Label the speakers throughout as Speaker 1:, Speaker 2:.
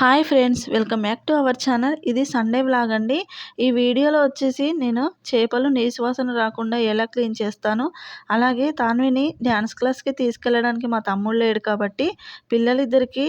Speaker 1: Hi friends welcome back to our channel. ఇది Sunday vlog అండి. ఈ వీడియోలో వచ్చేసి నేను చేపలు నీసువాసన రాకుండా ఎలా క్లీన్ చేస్తాను అలాగే తాన్విని డ్యాన్స్ క్లాస్కి తీసుకెళ్ళడానికి మా తమ్ముడు లేడు కాబట్టి పిల్లలిద్దరికి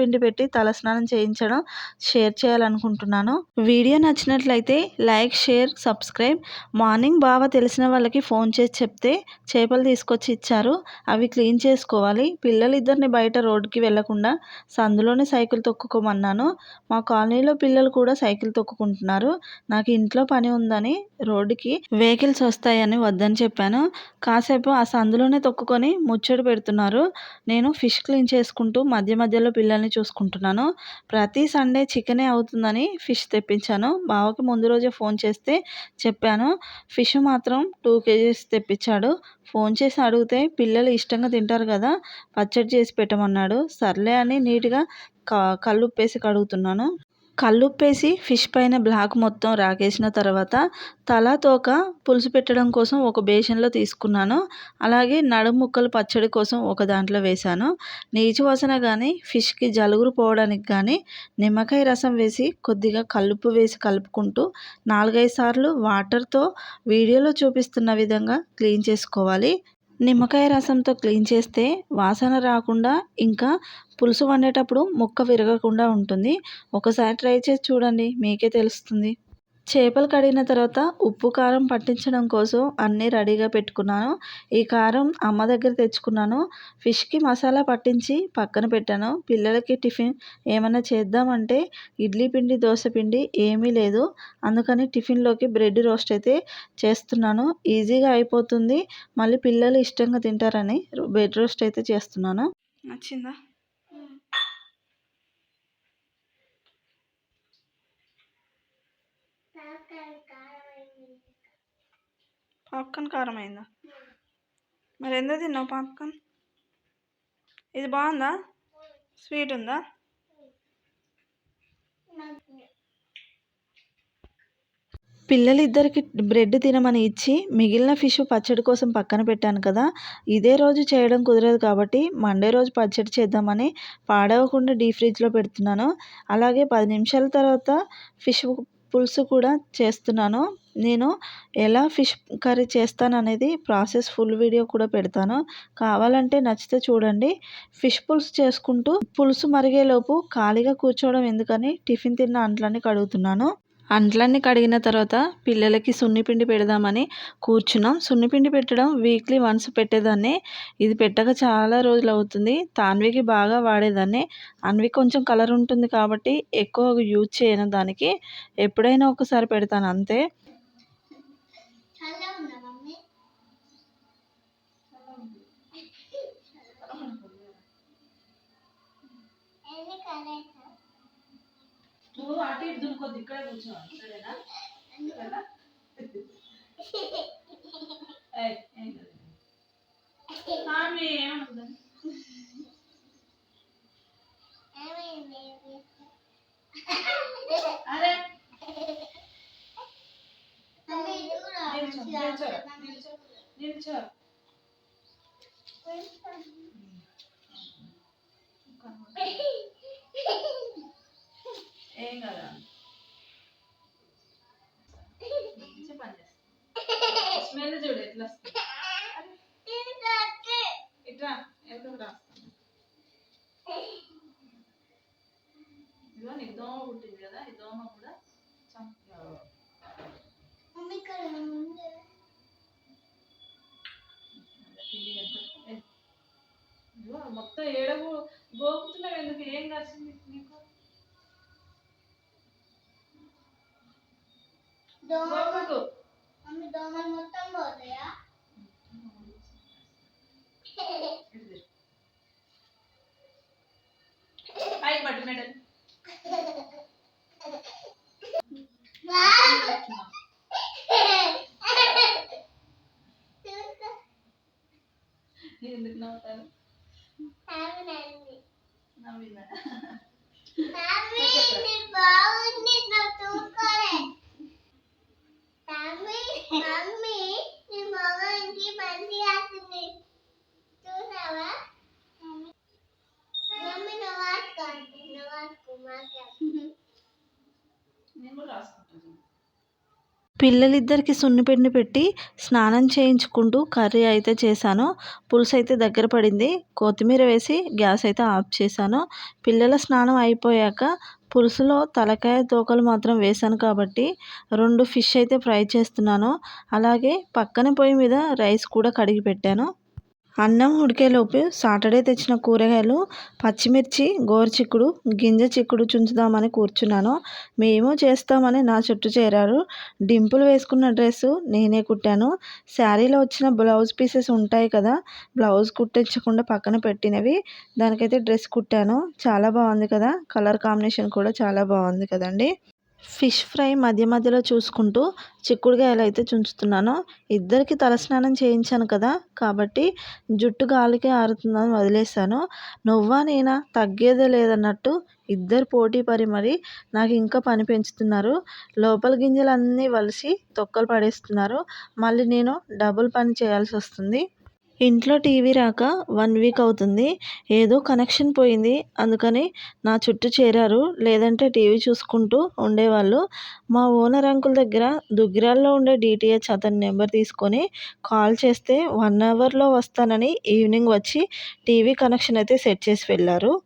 Speaker 1: పిండి పెట్టి తలస్నానం చేయించడం షేర్ చేయాలనుకుంటున్నాను. వీడియో నచ్చినట్లయితే లైక్ షేర్ సబ్స్క్రైబ్. మార్నింగ్ బాగా తెలిసిన వాళ్ళకి ఫోన్ చేసి చెప్తే చేపలు తీసుకొచ్చి ఇచ్చారు. అవి క్లీన్ చేసుకోవాలి. పిల్లలిద్దరిని బయట రోడ్డుకి వెళ్ళకుండా సందులోనే సైకిల్ తొక్కుకో తొక్కుకోమన్నాను మా కాలనీలో పిల్లలు కూడా సైకిల్ తొక్కుకుంటున్నారు. నాకు ఇంట్లో పని ఉందని రోడ్డుకి వెహికల్స్ వస్తాయని వద్దని చెప్పాను. కాసేపు ఆ సందులోనే తొక్కుకొని ముచ్చట పెడుతున్నారు. నేను ఫిష్ క్లీన్ చేసుకుంటూ మధ్య మధ్యలో పిల్లల్ని చూసుకుంటున్నాను. ప్రతి సండే చికెనే అవుతుందని ఫిష్ తెప్పించాను. బావకి ముందు రోజే ఫోన్ చేస్తే చెప్పాను. ఫిష్ మాత్రం టూ కేజీస్ తెప్పించాడు. ఫోన్ చేసి అడిగితే పిల్లలు ఇష్టంగా తింటారు కదా పచ్చడి చేసి పెట్టమన్నాడు. సర్లే అని నీట్గా క కల్లుప్పేసి కడుగుతున్నాను. కల్లుప్పేసి ఫిష్ పైన బ్లాక్ మొత్తం రాకేసిన తర్వాత తల తోక పులుసు పెట్టడం కోసం ఒక బేషన్లో తీసుకున్నాను. అలాగే నడుము ముక్కలు పచ్చడి కోసం ఒక దాంట్లో వేశాను. నీచు వాసన కానీ ఫిష్కి జలుగురు పోవడానికి కానీ నిమ్మకాయ రసం వేసి కొద్దిగా కలుపు వేసి కలుపుకుంటూ నాలుగైదు సార్లు వాటర్తో వీడియోలో చూపిస్తున్న విధంగా క్లీన్ చేసుకోవాలి. నిమ్మకాయ రసంతో క్లీన్ చేస్తే వాసన రాకుండా ఇంకా పులుసు వండేటప్పుడు ముక్క విరగకుండా ఉంటుంది. ఒకసారి ట్రై చేసి చూడండి మీకే తెలుస్తుంది. చేపలు కడిగిన తర్వాత ఉప్పు కారం పట్టించడం కోసం అన్నీ రెడీగా పెట్టుకున్నాను. ఈ కారం అమ్మ దగ్గర తెచ్చుకున్నాను. ఫిష్కి మసాలా పట్టించి పక్కన పెట్టాను. పిల్లలకి టిఫిన్ ఏమైనా చేద్దామంటే ఇడ్లీ పిండి దోశ పిండి ఏమీ లేదు. అందుకని టిఫిన్లోకి బ్రెడ్ రోస్ట్ అయితే చేస్తున్నాను. ఈజీగా అయిపోతుంది. మళ్ళీ పిల్లలు ఇష్టంగా తింటారని బ్రెడ్ రోస్ట్ అయితే చేస్తున్నాను. నచ్చిందా? పాప్కార్న్ కారం అయిందా మరి ఎందుకు తిన్నావు పాప్కార్న్? ఇది బాగుందా? స్వీట్ ఉందా? పిల్లలిద్దరికి బ్రెడ్ తినమని ఇచ్చి మిగిలిన ఫిష్ పచ్చడి కోసం పక్కన పెట్టాను కదా ఇదే రోజు చేయడం కుదరదు కాబట్టి మండే రోజు పచ్చడి చేద్దామని పాడవకుండా డీ ఫ్రిడ్జ్లో పెడుతున్నాను. అలాగే పది నిమిషాల తర్వాత ఫిష్ పులుసు కూడా చేస్తున్నాను. నేను ఎలా ఫిష్ కర్రీ చేస్తాను అనేది ప్రాసెస్ ఫుల్ వీడియో కూడా పెడతాను. కావాలంటే నచ్చితే చూడండి. ఫిష్ పులుసు చేసుకుంటూ పులుసు మరిగేలోపు ఖాళీగా కూర్చోవడం ఎందుకని టిఫిన్ తిన్న అంట్లన్నీ కడుగుతున్నాను. అంట్లన్నీ కడిగిన తర్వాత పిల్లలకి సున్నిపిండి పెడదామని కూర్చున్నాం. సున్నిపిండి పెట్టడం వీక్లీ వన్స్ పెట్టేదాన్ని. ఇది పెట్టక చాలా రోజులు అవుతుంది. తాన్వికి బాగా వాడేదాన్ని. అన్వి కొంచెం కలర్ ఉంటుంది కాబట్టి ఎక్కువ యూజ్ చేయను దానికి. ఎప్పుడైనా ఒకసారి పెడతాను అంతే నువ్వు కొద్ది ఇక్కడే కూర్చోవాలి సరేనా కదా ఏం కదా ఏమనుకుందా అరే నిల్చో నిల్చో నిల్చో ఏం కదా పని స్మెల్ చూడు ఎట్లా వస్తుంది ఇట్లా ఎక్కడ రాస్తాను ఇదిగో నీకు దోమ పుట్టింది కదా ఈ దోమ కూడా మొత్తం ఏడగు గోపుతున్నావు ఎందుకు? ఏం కాసింది నీకు? దోమలు మొత్తం పోతాయా? హాయ్ బట్టు మెడల్ పిల్లలిద్దరికి సున్నిపిండి పెట్టి స్నానం చేయించుకుంటూ కర్రీ అయితే చేశాను. పులుసు అయితే దగ్గర పడింది. కొత్తిమీర వేసి గ్యాస్ అయితే ఆఫ్ చేశాను. పిల్లల స్నానం అయిపోయాక పులుసులో తలకాయ తోకలు మాత్రం వేశాను కాబట్టి రెండు ఫిష్ అయితే ఫ్రై చేస్తున్నాను. అలాగే పక్కన పొయ్యి మీద రైస్ కూడా కడిగి పెట్టాను. అన్నం ఉడికేలోపు సాటర్డే తెచ్చిన కూరగాయలు పచ్చిమిర్చి గోరుచిక్కుడు గింజ చిక్కుడు చుంచుదామని కూర్చున్నాను. మేము చేస్తామని నా చుట్టూ చేరారు. డింపులు వేసుకున్న డ్రెస్సు నేనే కుట్టాను. శారీలో వచ్చిన బ్లౌజ్ పీసెస్ ఉంటాయి కదా బ్లౌజ్ కుట్టించకుండా పక్కన పెట్టినవి. దానికైతే డ్రెస్ కుట్టాను. చాలా బాగుంది కదా కలర్ కాంబినేషన్ కూడా చాలా బాగుంది కదండి. ఫిష్ ఫ్రై మధ్య మధ్యలో చూసుకుంటూ చిక్కుడుకాయలు అయితే చుంచుతున్నాను ఇద్దరికి తలస్నానం చేయించాను కదా కాబట్టి జుట్టు గాలికి ఆరుతుందని వదిలేశాను. నువ్వా నేనా? తగ్గేదే లేదన్నట్టు ఇద్దరు పోటీ పడి మరి నాకు ఇంకా పని పెంచుతున్నారు. లోపల గింజలన్నీ వలిసి తొక్కలు పడేస్తున్నారు. మళ్ళీ నేను డబుల్ పని చేయాల్సి వస్తుంది. ఇంట్లో టీవీ రాక వన్ వీక్ అవుతుంది. ఏదో కనెక్షన్ పోయింది. అందుకని నా చుట్టూ చేరారు. లేదంటే టీవీ చూసుకుంటూ ఉండేవాళ్ళు. మా ఓనర్ అంకుల్ దగ్గర దుగ్గిరాల్లో ఉండే డిటిహెచ్ అతని నెంబర్ తీసుకొని కాల్ చేస్తే వన్ అవర్లో వస్తానని ఈవినింగ్ వచ్చి టీవీ కనెక్షన్ అయితే సెట్ చేసి వెళ్ళారు.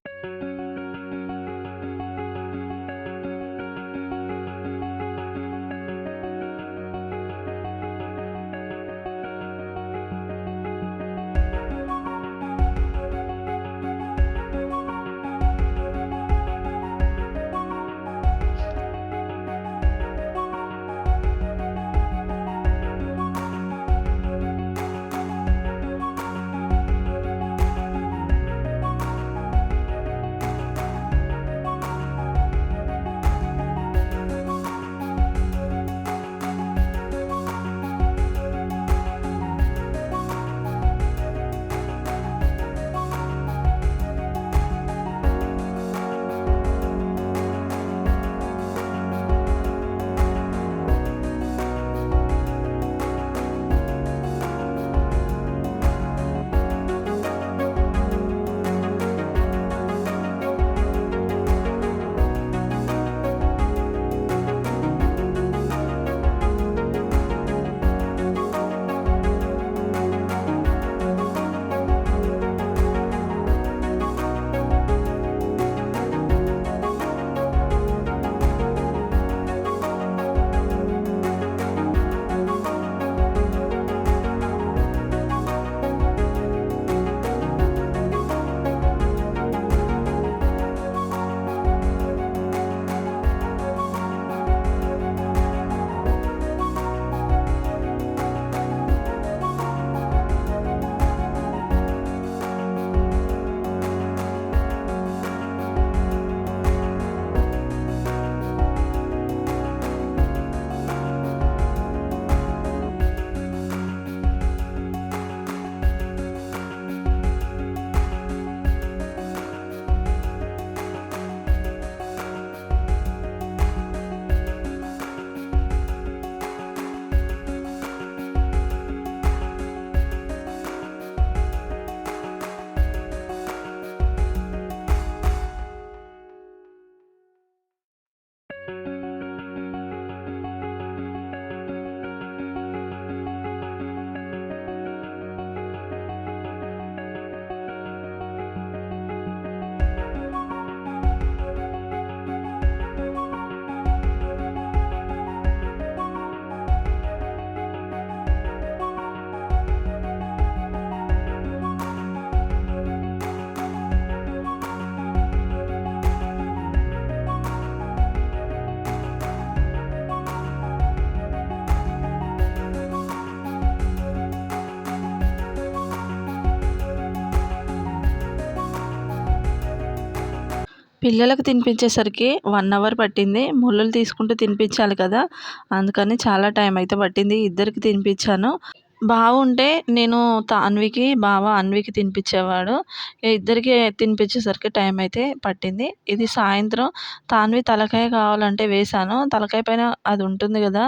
Speaker 1: పిల్లలకు తినిపించేసరికి వన్ అవర్ పట్టింది. ముళ్ళలు తీసుకుంటూ తినిపించాలి కదా. అందుకని చాలా టైం అయితే పట్టింది. ఇద్దరికి తినిపించాను. బాగుంటే నేను అన్వికి బావ అన్వికి తినిపించేవాడు. ఇద్దరికి తినిపించేసరికి టైం అయితే పట్టింది. ఇది సాయంత్రం. తాన్వి తలకాయ కావాలంటే వేశాను. తలకాయ పైన అది ఉంటుంది కదా.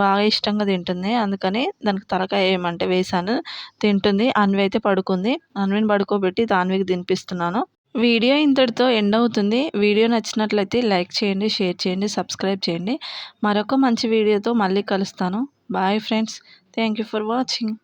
Speaker 1: బాగా ఇష్టంగా తింటుంది. అందుకని దానికి తలకాయ వేయమంటే వేశాను. తింటుంది. అన్వి అయితే పడుకుంది. అన్విని పడుకోబెట్టి తాన్వికి తినిపిస్తున్నాను. వీడియో ఇంతటితో ఎండ్ అవుతుంది. వీడియో నచ్చినట్లయితే లైక్ చేయండి షేర్ చేయండి సబ్స్క్రైబ్ చేయండి. మరొక మంచి వీడియోతో మళ్ళీ కలుస్తాను. Bye friends. Thank you for watching.